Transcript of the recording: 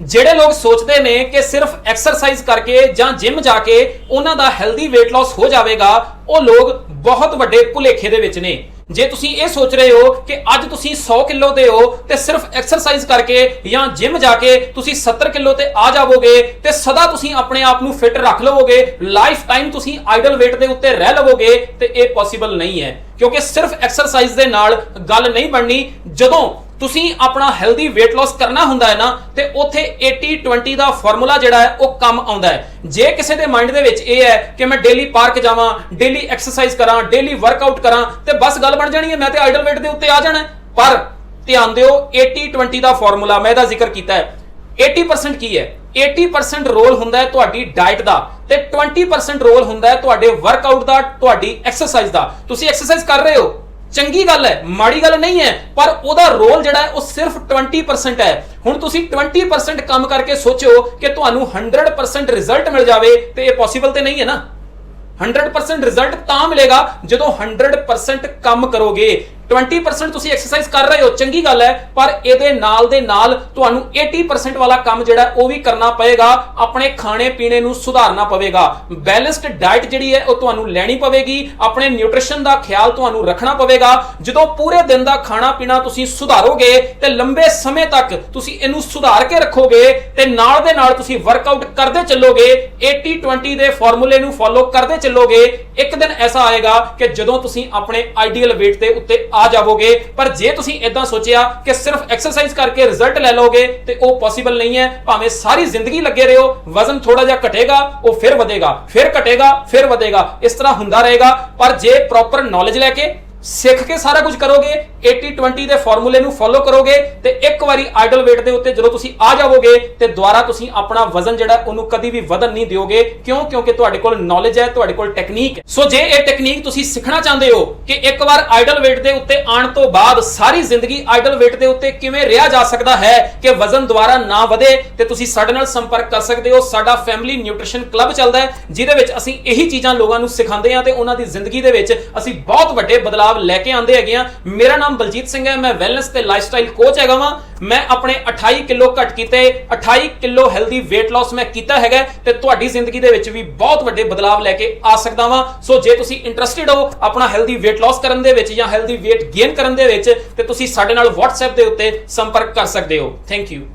ਜਿਹੜੇ ਲੋਕ ਸੋਚਦੇ ਨੇ ਕਿ ਸਿਰਫ ਐਕਸਰਸਾਈਜ਼ ਕਰਕੇ ਜਾਂ ਜਿਮ ਜਾ ਕੇ ਉਹਨਾਂ ਦਾ ਹੈਲਦੀ weight loss ਹੋ ਜਾਵੇਗਾ, ਉਹ ਲੋਕ ਬਹੁਤ ਵੱਡੇ ਭੁਲੇਖੇ ਦੇ ਵਿੱਚ ਨੇ। ਜੇ ਤੁਸੀਂ ਇਹ ਸੋਚ ਰਹੇ ਹੋ ਕਿ ਅੱਜ ਤੁਸੀਂ 100 ਕਿਲੋ ਤੇ ਹੋ ਤੇ ਸਿਰਫ ਐਕਸਰਸਾਈਜ਼ ਕਰਕੇ ਜਾਂ ਜਿਮ ਜਾ ਕੇ ਤੁਸੀਂ 70 ਕਿਲੋ ਤੇ ਆ ਜਾਵੋਗੇ ਤੇ ਸਦਾ ਤੁਸੀਂ ਆਪਣੇ ਆਪ ਨੂੰ ਫਿਟ ਰੱਖ ਲਵੋਗੇ ਲਾਈਫ ਟਾਈਮ ਤੁਸੀਂ ਆਈਡਲ weight ਦੇ ਉੱਤੇ ਰਹਿ ਲਵੋਗੇ, ਤੇ ਇਹ ਪੋਸੀਬਲ ਨਹੀਂ ਹੈ। ਕਿਉਂਕਿ ਸਿਰਫ ਐਕਸਰਸਾਈਜ਼ ਦੇ ਨਾਲ ਗੱਲ ਨਹੀਂ ਬਣਨੀ। ਜਦੋਂ ਤੁਸੀਂ ਆਪਣਾ ਹੈਲਦੀ weight loss ਕਰਨਾ ਹੁੰਦਾ ਹੈ ਨਾ, ਤੇ ਉੱਥੇ 80 20 ਦਾ ਫਾਰਮੂਲਾ ਜਿਹੜਾ ਹੈ, ਉਹ ਕੰਮ ਆਉਂਦਾ ਹੈ। ਜੇ ਕਿਸੇ ਦੇ ਮਾਈਂਡ ਦੇ ਵਿੱਚ ਇਹ ਹੈ ਕਿ ਮੈਂ ਡੇਲੀ ਪਾਰਕ ਜਾਵਾਂ ਡੇਲੀ ਐਕਸਰਸਾਈਜ਼ ਕਰਾਂ ਡੇਲੀ ਵਰਕਆਊਟ ਕਰਾਂ, ਤੇ ਬਸ ਗੱਲ ਬਣ ਜਾਣੀ ਹੈ, ਮੈਂ ਤੇ ਆਈਡਲ weight ਦੇ ਉੱਤੇ ਆ ਜਾਣਾ ਪਰ ਧਿਆਨ ਦਿਓ 80 20 ਦਾ ਫਾਰਮੂਲਾ ਮੈਂ ਇਹਦਾ ਜ਼ਿਕਰ ਕੀਤਾ ਹੈ। 80% ਕੀ ਹੈ? 80% ਰੋਲ ਹੁੰਦਾ ਹੈ ਤੁਹਾਡੀ ਡਾਈਟ ਦਾ, ਤੇ 20% ਰੋਲ ਹੁੰਦਾ ਹੈ ਤੁਹਾਡੇ ਵਰਕਆਊਟ ਦਾ, ਤੁਹਾਡੀ ਐਕਸਰਸਾਈਜ਼ ਦਾ। ਤੁਸੀਂ ਐਕਸਰਸਾਈਜ਼ ਕਰ ਰਹੇ ਹੋ? ਚੰਗੀ ਗੱਲ ਹੈ, ਮਾੜੀ ਗੱਲ ਨਹੀਂ ਹੈ, ਪਰ ਉਹਦਾ ਰੋਲ ਜਿਹੜਾ ਹੈ, ਉਹ ਸਿਰਫ 20% ਹੈ। ਹੁਣ ਤੁਸੀਂ 20% ਕੰਮ ਕਰਕੇ ਸੋਚੋ ਕਿ ਤੁਹਾਨੂੰ 100% ਰਿਜ਼ਲਟ ਮਿਲ ਜਾਵੇ, ਤੇ ਇਹ ਪੋਸੀਬਲ ਤੇ ਨਹੀਂ ਹੈ ਨਾ। 100% ਰਿਜ਼ਲਟ ਤਾਂ ਮਿਲੇਗਾ ਜਦੋਂ 100% ਕੰਮ ਕਰੋਗੇ। 20% ਤੁਸੀਂ ਐਕਸਰਸਾਈਜ਼ ਕਰ ਰਹੇ ਹੋ, ਚੰਗੀ ਗੱਲ ਹੈ, ਪਰ ਇਹਦੇ ਨਾਲ ਦੇ ਨਾਲ ਤੁਹਾਨੂੰ 80% ਵਾਲਾ ਕੰਮ ਜਿਹੜਾ ਉਹ ਵੀ ਕਰਨਾ ਪਏਗਾ, ਆਪਣੇ ਖਾਣੇ ਪੀਣੇ ਨੂੰ ਸੁਧਾਰਨਾ ਪਵੇਗਾ। ਬੈਲੈਂਸਡ ਡਾਈਟ ਜਿਹੜੀ ਹੈ, ਉਹ ਤੁਹਾਨੂੰ ਲੈਣੀ ਪਵੇਗੀ, ਆਪਣੇ ਨਿਊਟ੍ਰੀਸ਼ਨ ਦਾ ਖਿਆਲ ਤੁਹਾਨੂੰ ਰੱਖਣਾ ਪਵੇਗਾ। ਜਦੋਂ ਪੂਰੇ ਦਿਨ ਦਾ ਖਾਣਾ ਪੀਣਾ ਤੁਸੀਂ ਸੁਧਾਰੋਗੇ, ਤੇ ਲੰਬੇ ਸਮੇਂ ਤੱਕ ਤੁਸੀਂ ਇਹਨੂੰ ਸੁਧਾਰ ਕੇ ਰੱਖੋਗੇ, ਤੇ ਨਾਲ ਦੇ ਨਾਲ ਤੁਸੀਂ ਵਰਕਆਊਟ ਕਰਦੇ ਚੱਲੋਗੇ 80 20 ਦੇ ਫਾਰਮੂਲੇ ਨੂੰ ਫੋਲੋ ਕਰਦੇ ਚੱਲੋਗੇ, ਇੱਕ ਦਿਨ ਐਸਾ ਆਏਗਾ ਕਿ ਜਦੋਂ ਤੁਸੀਂ ਆਪਣੇ ਆਈਡੀਅਲ weight ਦੇ ਉੱਤੇ ਆ ਜਾਵੋਗੇ। ਪਰ ਜੇ ਤੁਸੀਂ ਇਦਾਂ ਸੋਚਿਆ ਕਿ ਸਿਰਫ ਐਕਸਰਸਾਈਜ਼ ਕਰਕੇ ਰਿਜ਼ਲਟ ਲੈ ਲਓਗੇ, ਤੇ ਉਹ ਪੋਸੀਬਲ ਨਹੀਂ ਹੈ। ਭਾਵੇਂ ਸਾਰੀ ਜ਼ਿੰਦਗੀ ਲੱਗੇ ਰਹੋ, ਵਜ਼ਨ ਥੋੜਾ ਜਿਹਾ ਘਟੇਗਾ, ਉਹ ਫਿਰ ਵਧੇਗਾ, ਫਿਰ ਘਟੇਗਾ, ਫਿਰ ਵਧੇਗਾ। ਇਸ ਤਰ੍ਹਾਂ ਹੁੰਦਾ ਰਹੇਗਾ। ਪਰ ਜੇ ਪ੍ਰੋਪਰ ਨੌਲੇਜ ਲੈ ਕੇ ਸਿੱਖ ਕੇ ਸਾਰਾ ਕੁਝ ਕਰੋਗੇ 80 20 ਦੇ ਫਾਰਮੂਲੇ ਨੂੰ ਫੋਲੋ ਕਰੋਗੇ ਤੇ ਇੱਕ ਵਾਰੀ ਆਈਡਲ weight ਦੇ ਉੱਤੇ ਜਦੋਂ ਤੁਸੀਂ ਆ ਜਾਵੋਗੇ ਤੇ ਦੁਬਾਰਾ ਤੁਸੀਂ ਆਪਣਾ ਵਜ਼ਨ ਜਿਹੜਾ ਉਹਨੂੰ ਕਦੀ ਵੀ ਵਧਣ ਨਹੀਂ ਦਿਓਗੇ। ਕਿਉਂ? ਕਿਉਂਕਿ ਤੁਹਾਡੇ ਕੋਲ ਨੌਲੇਜ ਹੈ, ਤੁਹਾਡੇ ਕੋਲ ਟੈਕਨੀਕ ਹੈ। ਸੋ ਜੇ ਇਹ ਟੈਕਨੀਕ ਤੁਸੀਂ ਸਿੱਖਣਾ ਚਾਹੁੰਦੇ ਹੋ ਕਿ ਇੱਕ ਵਾਰ ਆਈਡਲ weight ਦੇ ਉੱਤੇ ਆਉਣ ਤੋਂ ਬਾਅਦ ਸਾਰੀ ਜ਼ਿੰਦਗੀ ਆਈਡਲ weight ਦੇ ਉੱਤੇ ਕਿਵੇਂ ਰਿਹਾ ਜਾ ਸਕਦਾ ਹੈ ਕਿ ਵਜ਼ਨ ਦੁਬਾਰਾ ਨਾ ਵਧੇ, ਤੇ ਤੁਸੀਂ ਸਾਡੇ ਨਾਲ ਸੰਪਰਕ ਕਰ ਸਕਦੇ ਹੋ। ਸਾਡਾ ਫੈਮਿਲੀ ਨਿਊਟ੍ਰੀਸ਼ਨ ਕਲੱਬ ਚੱਲਦਾ ਹੈ, ਜਿਹਦੇ ਵਿੱਚ ਅਸੀਂ ਇਹੀ ਚੀਜ਼ਾਂ ਲੋਕਾਂ ਨੂੰ ਸਿਖਾਉਂਦੇ ਹਾਂ ਤੇ ਉਹਨਾਂ ਦੀ ਜ਼ਿੰਦਗੀ ਦੇ ਵਿੱਚ ਅਸੀਂ ਬਹੁਤ ਵੱਡੇ ਬਦਲਾਵ ਲੈ ਕੇ ਆਉਂਦੇ ਹੈਗੇ ਆ ਮੇਰਾ ਨਾਮ ਬਲਜੀਤ ਸਿੰਘ ਹੈ, ਮੈਂ ਵੈਲਨੈਸ ਤੇ ਲਾਈਫਸਟਾਈਲ ਕੋਚ ਹੈਗਾ ਵਾਂ। ਮੈਂ ਆਪਣੇ 28 ਕਿਲੋ ਘਟ ਕੀਤੇ 28 ਕਿਲੋ ਹੈਲਦੀ weight loss ਮੈਂ ਕੀਤਾ ਹੈਗਾ ਤੇ ਤੁਹਾਡੀ ਜ਼ਿੰਦਗੀ ਦੇ ਵਿੱਚ ਵੀ ਬਹੁਤ ਵੱਡੇ ਬਦਲਾਵ ਲੈ ਕੇ ਆ ਸਕਦਾ ਵਾਂ। ਸੋ ਜੇ ਤੁਸੀਂ ਇੰਟਰਸਟਿਡ ਹੋ ਆਪਣਾ ਹੈਲਦੀ weight loss ਕਰਨ ਦੇ ਵਿੱਚ ਜਾਂ ਹੈਲਦੀ weight gain ਕਰਨ ਦੇ ਵਿੱਚ, ਤੇ ਤੁਸੀਂ ਸਾਡੇ ਨਾਲ WhatsApp ਦੇ ਉੱਤੇ ਸੰਪਰਕ ਕਰ ਸਕਦੇ ਹੋ। Thank you